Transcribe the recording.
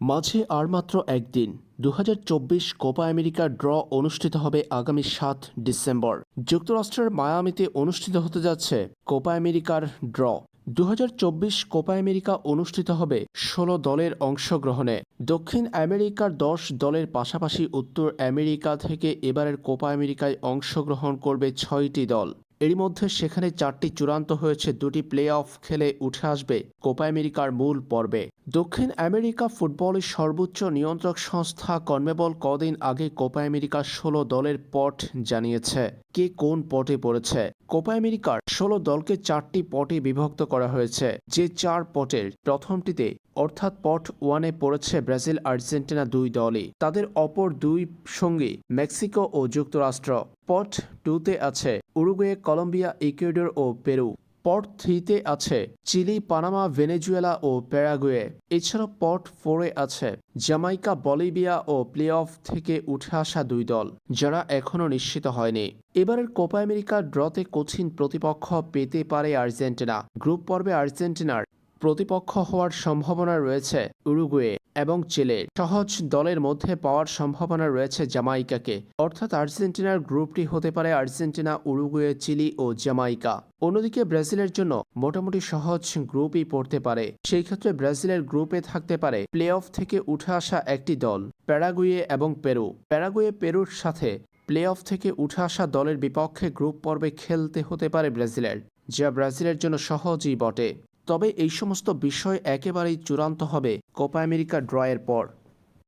মাঝে আর মাত্র একদিন দু হাজার চব্বিশ কোপা আমেরিকার ড্র অনুষ্ঠিত হবে আগামী সাত ডিসেম্বর। যুক্তরাষ্ট্রের মায়ামিতে অনুষ্ঠিত হতে যাচ্ছে কোপা আমেরিকার ড্র। দু হাজার চব্বিশ কোপা আমেরিকা অনুষ্ঠিত হবে ষোলো দলের অংশগ্রহণে। দক্ষিণ আমেরিকার দশ দলের পাশাপাশি উত্তর আমেরিকা থেকে এবারের কোপা আমেরিকায় অংশগ্রহণ করবে ছয়টি দল। এরই মধ্যে সেখানে চারটি চূড়ান্ত হয়েছে, দুটি প্লে অফ খেলে উঠে আসবে কোপা আমেরিকার মূল পর্বে। দক্ষিণ আমেরিকা ফুটবলের সর্বোচ্চ নিয়ন্ত্রক সংস্থা কনমেবল কদিন আগে কোপা আমেরিকার ষোলো দলের পট জানিয়েছে, কে কোন পটে পড়েছে। কোপা আমেরিকার ষোলো দলকে চারটি পটে বিভক্ত করা হয়েছে। যে চার পটের প্রথমটিতে অর্থাৎ পট ওয়ানে পড়েছে ব্রাজিল, আর্জেন্টিনা দুই দলই। তাদের অপর দুই সঙ্গী মেক্সিকো ও যুক্তরাষ্ট্র। পট টুতে আছে উরুগুয়ে, কলম্বিয়া, ইকুয়েডর ও পেরু। পট থ্রিতে আছে চিলি, পানামা, ভেনেজুয়েলা ও প্যারাগুয়ে। এছাড়া পট ফোরে আছে জামাইকা বলিভিয়া ও প্লে অফ থেকে উঠে আসা দুই দল, যারা এখনও নিশ্চিত হয়নি। এবারের কোপা আমেরিকা ড্রতে কঠিন প্রতিপক্ষ পেতে পারে আর্জেন্টিনা। গ্রুপ পর্বে আর্জেন্টিনার প্রতিপক্ষ হওয়ার সম্ভাবনা রয়েছে উরুগুয়ে এবং চিলে। সহজ দলের মধ্যে পাওয়ার সম্ভাবনা রয়েছে জামাইকাকে। অর্থাৎ আর্জেন্টিনার গ্রুপটি হতে পারে আর্জেন্টিনা, উরুগুয়ে, চিলি ও জামাইকা। অন্যদিকে ব্রাজিলের জন্য মোটামুটি সহজ গ্রুপই পড়তে পারে। সেই ক্ষেত্রে ব্রাজিলের গ্রুপে থাকতে পারে প্লে অফ থেকে উঠে আসা একটি দল, প্যারাগুয়ে এবং পেরু। প্যারাগুয়ে, পেরুর সাথে প্লে অফ থেকে উঠে আসা দলের বিপক্ষে গ্রুপ পর্বে খেলতে হতে পারে ব্রাজিলের, যা ব্রাজিলের জন্য সহজই বটে। তবে এই সমস্ত বিষয় একেবারেই চূড়ান্ত হবে কোপা আমেরিকা ড্রয়ের পর।